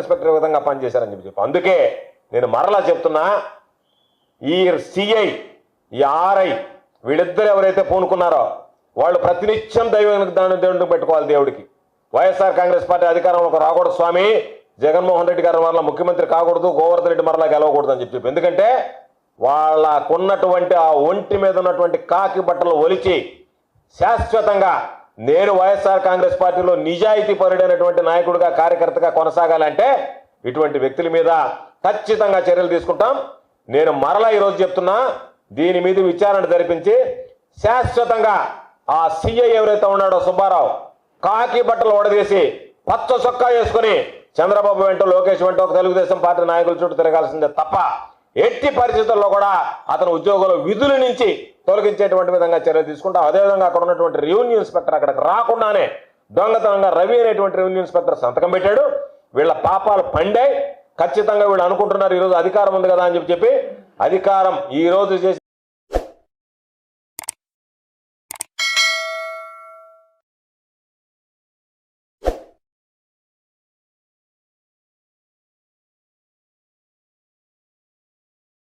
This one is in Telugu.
ఇన్స్పెక్టర్ విధంగా పనిచేశారని చెప్పి చెప్పి. అందుకే నేను మరలా చెప్తున్నా ఈ సిఐ ఈ ఆర్ఐ వీళ్ళిద్దరు ఎవరైతే పూనుకున్నారో వాళ్ళు ప్రతినిత్యం దైవానికి దాని దేవుడికి పెట్టుకోవాలి దేవుడికి. వైఎస్ఆర్ కాంగ్రెస్ పార్టీ అధికారంలోకి రాకూడదు స్వామి. జగన్మోహన్ రెడ్డి గారు మరలా ముఖ్యమంత్రి కాకూడదు గోవర్ధన్ రెడ్డి మరలా గెలవకూడదు అని చెప్పి చెప్పి. ఎందుకంటే వాళ్ళకున్నటువంటి ఆ ఒంటి మీద ఉన్నటువంటి కాకి బట్టలు ఒలిచి శాశ్వతంగా నేను వైఎస్ఆర్ కాంగ్రెస్ పార్టీలో నిజాయితీ పరుడైనటువంటి నాయకుడిగా కార్యకర్తగా కొనసాగాలంటే ఇటువంటి వ్యక్తుల మీద ఖచ్చితంగా చర్యలు తీసుకుంటాం. నేను మరలా ఈరోజు చెప్తున్నా దీని మీద విచారణ జరిపించి శాశ్వతంగా ఆ సీఐ ఎవరైతే ఉన్నాడో సుబ్బారావు కాకి బట్టలు ఓడదీసి పచ్చ చొక్కా వేసుకుని చంద్రబాబు వెంట లోకేష్ వెంట ఒక తెలుగుదేశం పార్టీ నాయకుల చుట్టూ తిరగాల్సిందే తప్ప ఎట్టి పరిస్థితుల్లో కూడా అతను ఉద్యోగుల విధుల నుంచి తొలగించేటువంటి విధంగా చర్యలు తీసుకుంటాం. అదేవిధంగా అక్కడ ఉన్నటువంటి రెవెన్యూ ఇన్స్పెక్టర్ అక్కడికి రాకుండానే దొంగతనంగా రవి అనేటువంటి రెవెన్యూ ఇన్స్పెక్టర్ సంతకం పెట్టాడు. వీళ్ళ పాపాలు పండాయి. ఖచ్చితంగా వీళ్ళు అనుకుంటున్నారు ఈరోజు అధికారం ఉంది కదా అని చెప్పి చెప్పి అధికారం ఈరోజు చేసి చేసిన